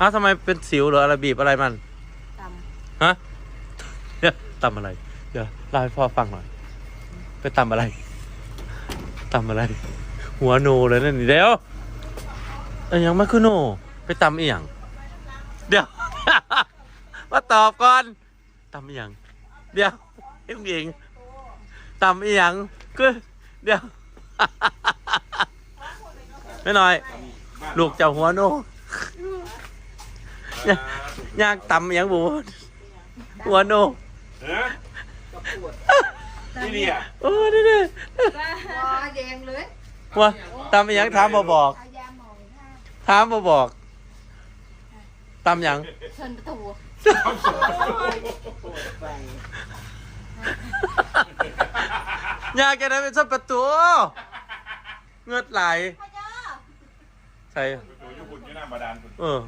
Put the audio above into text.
อ้าวทำไมเป็นสิวเหรออะไรบีบอะไรมัน ตฮะเดี๋ยวตำอะไร เดี๋ยวเล่าให้พ่อฟังหน่อย ไปตำอะไรตำอะไร หัวโนเลยนั่นนี่เดี๋ยวเอ้ยยังไม่คือโน ไปตำอีหยังเดี๋ยว มาตอบก่อนตำอีหยังเดี๋ยวเอ็งเองตำอีหยังคือเดี๋ยว ไม่หน่อย ลูกเจ้าหัวโน ยากตำอีหยังบูหัวโนฮะนี่เนี่ยโอ้นี่นี่ำว้าแดงเลยว่าตำอีหยังถามบ่บอกเอายาหมองค่ะถามบ่บอกตำหยังเชิญประตูอยากจะได้เป็นสับประตูเงือดไหลใส่ตัวญี่ปุ่นที่หน้าบาดาลเออ